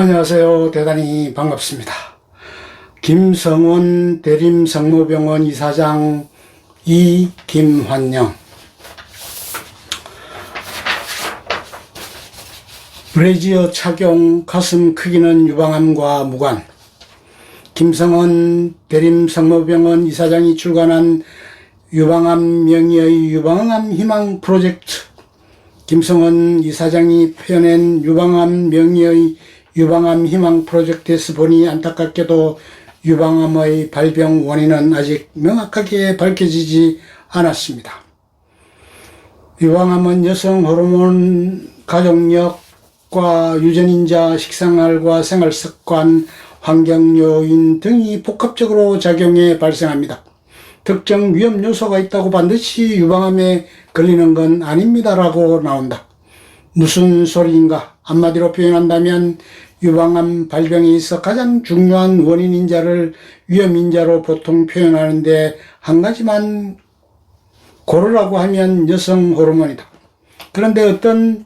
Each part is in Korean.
안녕하세요. 대단히 반갑습니다. 김성원 대림성모병원 이사장 이김환영 브래지어 착용 가슴 크기는 유방암과 무관 김성원 대림성모병원 이사장이 출간한 유방암 명의의 유방암 희망 프로젝트 김성원 이사장이 펴낸 유방암 명의의 유방암 희망 프로젝트에서 보니 안타깝게도 유방암의 발병 원인은 아직 명확하게 밝혀지지 않았습니다. 유방암은 여성 호르몬 가족력과 유전인자 식생활과 생활습관 환경 요인 등이 복합적으로 작용해 발생합니다. 특정 위험 요소가 있다고 반드시 유방암에 걸리는 건 아닙니다라고 나온다. 무슨 소리인가? 한마디로 표현한다면 유방암 발병에 있어 가장 중요한 원인인 자를 위험인자로 보통 표현하는데 한 가지만 고르라고 하면 여성 호르몬이다. 그런데 어떤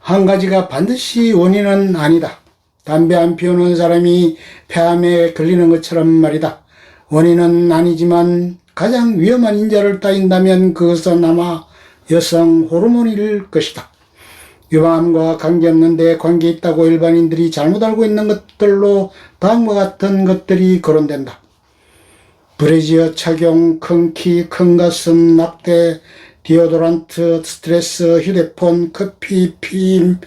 한 가지가 반드시 원인은 아니다. 담배 안 피우는 사람이 폐암에 걸리는 것처럼 말이다. 원인은 아니지만 가장 위험한 인자를 따인다면 그것은 아마 여성 호르몬일 것이다. 유방암과 관계없는 데 관계 있다고 일반인들이 잘못 알고 있는 것들로 다음과 같은 것들이 거론된다. 브래지어 착용, 큰 키, 큰 가슴, 낙태, 디오도란트, 스트레스, 휴대폰, 커피, 피임,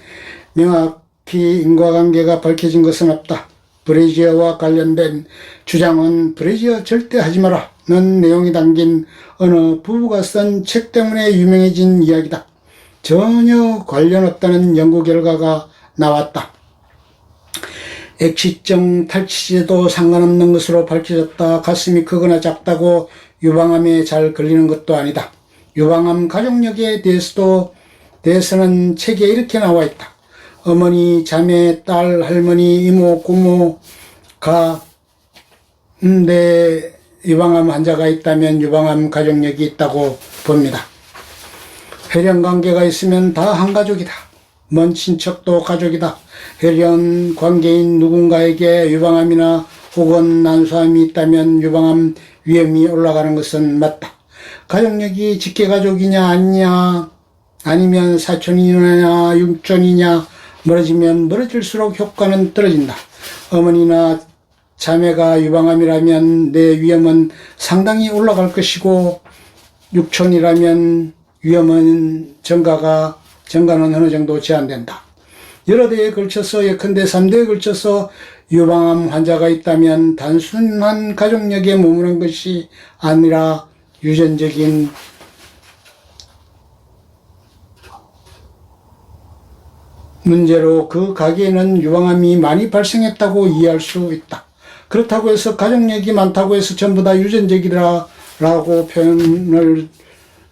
명확히 인과관계가 밝혀진 것은 없다. 브래지어와 관련된 주장은 브래지어 절대 하지 마라. 는 내용이 담긴 어느 부부가 쓴 책 때문에 유명해진 이야기다. 전혀 관련 없다는 연구 결과가 나왔다. 액취증 탈취제도 상관없는 것으로 밝혀졌다. 가슴이 크거나 작다고 유방암에 잘 걸리는 것도 아니다. 유방암 가족력에 대해서도 대해서는 책에 이렇게 나와 있다. 어머니, 자매, 딸, 할머니, 이모, 고모가 내 유방암 환자가 있다면 유방암 가족력이 있다고 봅니다. 혈연 관계가 있으면 다 한 가족이다. 먼 친척도 가족이다. 혈연 관계인 누군가에게 유방암이나 혹은 난소암이 있다면 유방암 위험이 올라가는 것은 맞다. 가족력이 직계가족이냐 아니냐 아니면 사촌이냐 육촌이냐 멀어지면 멀어질수록 효과는 떨어진다. 어머니나 자매가 유방암이라면 내 위험은 상당히 올라갈 것이고 육촌이라면 위험은 증가가 증가는 어느 정도 제한된다. 여러 대에 걸쳐서 예컨대 3대에 걸쳐서 유방암 환자가 있다면 단순한 가족력에 머무는 것이 아니라 유전적인 문제로 그 가게에는 유방암이 많이 발생했다고 이해할 수 있다. 그렇다고 해서 가족력이 많다고 해서 전부 다 유전적이라고 표현을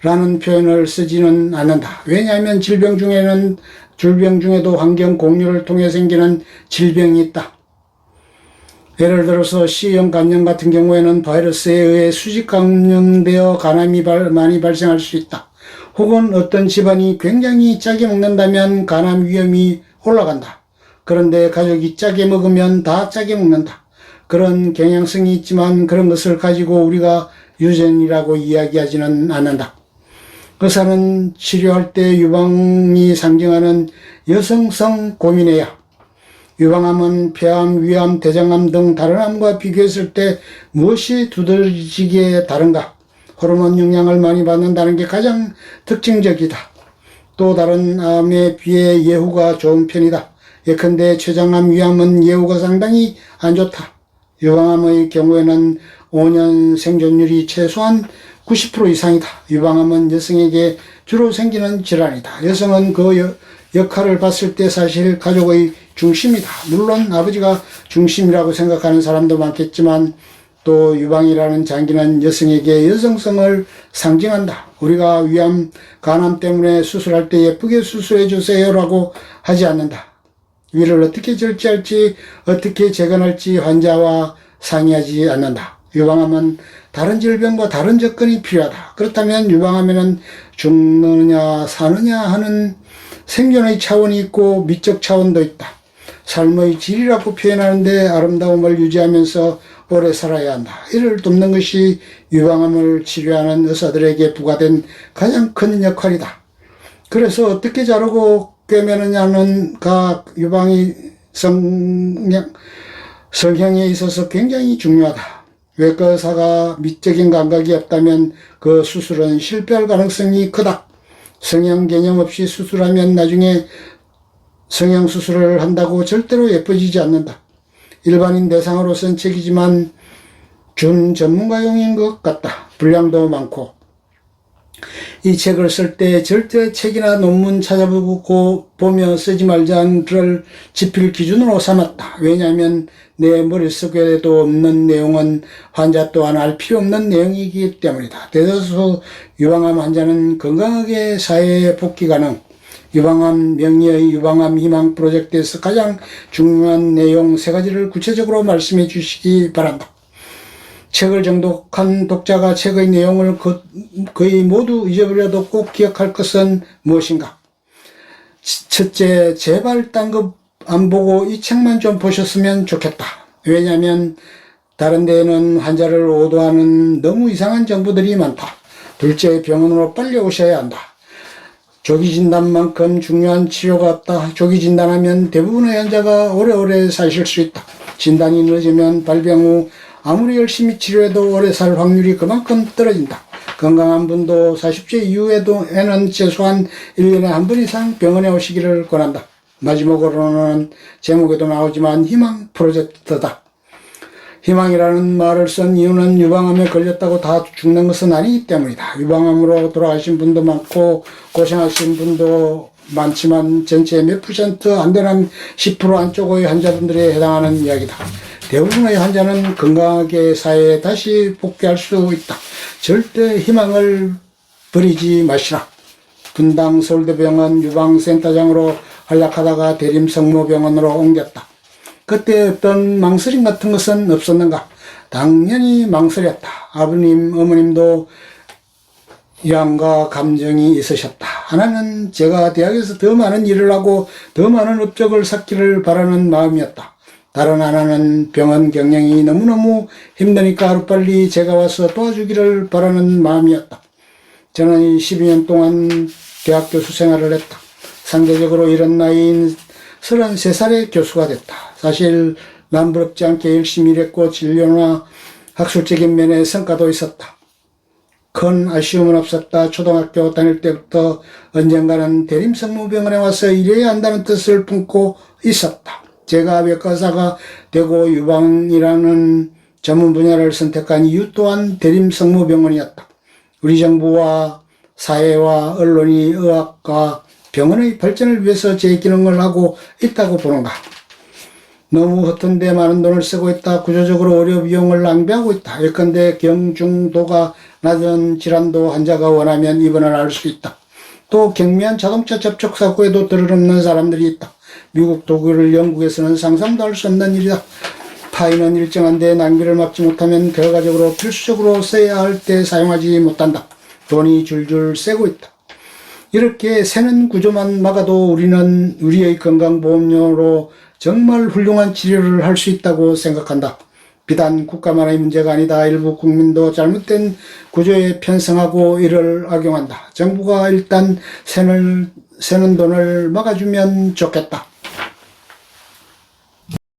라는 표현을 쓰지는 않는다. 왜냐하면 질병 중에는 질병 중에도 환경 공유를 통해 생기는 질병이 있다. 예를 들어서 C형 감염 같은 경우에는 바이러스에 의해 수직 감염되어 간암이 발, 많이 발생할 수 있다. 혹은 어떤 집안이 굉장히 짜게 먹는다면 간암 위험이 올라간다. 그런데 가족이 짜게 먹으면 다 짜게 먹는다. 그런 경향성이 있지만 그런 것을 가지고 우리가 유전이라고 이야기하지는 않는다. 의사는 치료할 때 유방이 상징하는 여성성 고민해야 유방암은 폐암, 위암, 대장암 등 다른 암과 비교했을 때 무엇이 두드러지게 다른가? 호르몬 영향을 많이 받는다는 게 가장 특징적이다. 또 다른 암에 비해 예후가 좋은 편이다. 예컨대 췌장암, 위암은 예후가 상당히 안 좋다. 유방암의 경우에는 5년 생존율이 최소한 90% 이상이다. 유방암은 여성에게 주로 생기는 질환이다. 여성은 그 여, 역할을 봤을 때 사실 가족의 중심이다. 물론 아버지가 중심이라고 생각하는 사람도 많겠지만 또 유방이라는 장기는 여성에게 여성성을 상징한다. 우리가 위암, 간암 때문에 수술할 때 예쁘게 수술해 주세요라고 하지 않는다. 위를 어떻게 절제할지, 어떻게 재건할지 환자와 상의하지 않는다. 유방암은 다른 질병과 다른 접근이 필요하다. 그렇다면 유방암에는 죽느냐 사느냐 하는 생존의 차원이 있고 미적 차원도 있다. 삶의 질이라고 표현하는데 아름다움을 유지하면서 오래 살아야 한다. 이를 돕는 것이 유방암을 치료하는 의사들에게 부과된 가장 큰 역할이다. 그래서 어떻게 자르고 꿰매느냐는 각 유방이 성형, 성형에 있어서 굉장히 중요하다. 외과 의사가 미적인 감각이 없다면 그 수술은 실패할 가능성이 크다. 성형 개념 없이 수술하면 나중에 성형 수술을 한다고 절대로 예뻐지지 않는다. 일반인 대상으로선 책이지만 준 전문가용인 것 같다. 분량도 많고. 이 책을 쓸 때 절대 책이나 논문 찾아보고 보며 쓰지 말자를 지필 기준으로 삼았다. 왜냐하면 내 머릿속에도 없는 내용은 환자 또한 알 필요 없는 내용이기 때문이다. 대다수 유방암 환자는 건강하게 사회에 복귀 가능. 유방암 명의의 유방암 희망 프로젝트에서 가장 중요한 내용 세 가지를 구체적으로 말씀해 주시기 바란다. 책을 정독한 독자가 책의 내용을 거- 거의 모두 잊어버려도 꼭 기억할 것은 무엇인가? 치- 첫째, 딴거 안 보고 이 책만 좀 보셨으면 좋겠다. 왜냐하면 다른 데에는 환자를 오도하는 너무 이상한 정보들이 많다. 둘째, 병원으로 빨리 오셔야 한다. 조기 진단만큼 중요한 치료가 없다. 조기 진단하면 대부분의 환자가 오래오래 사실 수 있다. 진단이 늦으면 발병 후 아무리 열심히 치료해도 오래 살 확률이 그만큼 떨어진다. 건강한 분도 40세 이후에도에는 최소한 1년에 한 번 이상 병원에 오시기를 권한다. 마지막으로는 제목에도 나오지만 희망 프로젝트다. 희망이라는 말을 쓴 이유는 유방암에 걸렸다고 다 죽는 것은 아니기 때문이다. 유방암으로 돌아가신 분도 많고 고생하신 분도 많지만 전체 몇 퍼센트 안 되는 10% 안쪽의 환자분들에 해당하는 이야기다. 대부분의 환자는 건강하게 사회에 다시 복귀할 수 있다. 절대 희망을 버리지 마시라. 분당 서울대병원 유방센터장으로 활약하다가 대림성모병원으로 옮겼다. 그때 어떤 망설임 같은 것은 없었는가? 당연히 망설였다. 아버님, 어머님도 양과 감정이 있으셨다. 하나는 제가 대학에서 더 많은 일을 하고 더 많은 업적을 쌓기를 바라는 마음이었다. 다른 하나는 병원 경영이 너무너무 힘드니까 하루빨리 제가 와서 도와주기를 바라는 마음이었다. 저는 12년 동안 대학 교 수 생활을 했다. 상대적으로 이런 나이인 33살의 교수가 됐다. 사실 남부럽지 않게 열심히 일했고 진료나 학술적인 면에 성과도 있었다. 큰 아쉬움은 없었다. 초등학교 다닐 때부터 언젠가는 대림성모병원에 와서 일해야 한다는 뜻을 품고 있었다. 제가 외과사가 되고 유방이라는 전문 분야를 선택한 이유 또한 대림성모병원이었다. 우리 정부와 사회와 언론이 의학과 병원의 발전을 위해서 제 기능을 하고 있다고 보는가. 너무 허튼 데 많은 돈을 쓰고 있다. 구조적으로 의료 비용을 낭비하고 있다. 예컨대 경중도가 낮은 질환도 환자가 원하면 입원을 할 수 있다. 또 경미한 자동차 접촉 사고에도 들어없는 사람들이 있다. 미국, 독일, 영국에서는 상상도 할 수 없는 일이다. 파이는 일정한데 낭비를 막지 못하면 결과적으로 필수적으로 써야 할 때 사용하지 못한다. 돈이 줄줄 새고 있다. 이렇게 새는 구조만 막아도 우리는 우리의 건강보험료로 정말 훌륭한 치료를 할 수 있다고 생각한다. 비단 국가만의 문제가 아니다. 일부 국민도 잘못된 구조에 편성하고 이를 악용한다. 정부가 일단 새는, 새는 돈을 막아주면 좋겠다.